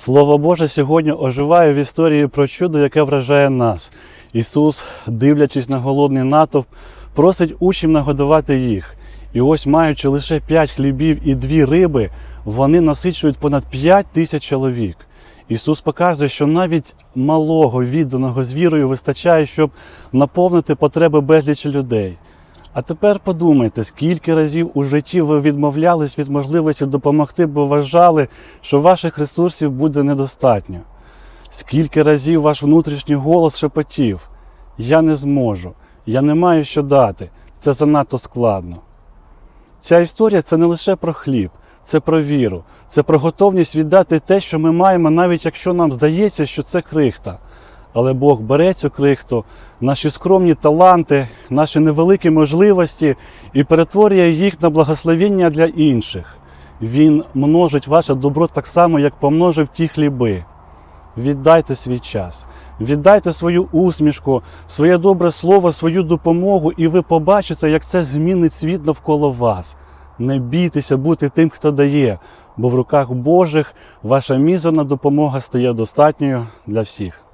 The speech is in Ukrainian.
Слово Боже сьогодні оживає в історії про чудо, яке вражає нас. Ісус, дивлячись на голодний натовп, просить учнів нагодувати їх. І ось, маючи лише п'ять хлібів і дві риби, вони насичують понад п'ять тисяч чоловік. Ісус показує, що навіть малого відданого з вірою вистачає, щоб наповнити потреби безлічі людей. А тепер подумайте, скільки разів у житті ви відмовлялись від можливості допомогти, бо вважали, що ваших ресурсів буде недостатньо. Скільки разів ваш внутрішній голос шепотів: Я не зможу, я не маю що дати, це занадто складно. Ця історія це не лише про хліб, це про віру, це про готовність віддати те, що ми маємо, навіть якщо нам здається, що це крихта. Але Бог бере цю крихту, наші скромні таланти, наші невеликі можливості і перетворює їх на благословення для інших. Він множить ваше добро так само, як помножив ті хліби. Віддайте свій час, віддайте свою усмішку, своє добре слово, свою допомогу, і ви побачите, як це змінить світ навколо вас. Не бійтеся бути тим, хто дає, бо в руках Божих ваша мізерна допомога стає достатньою для всіх.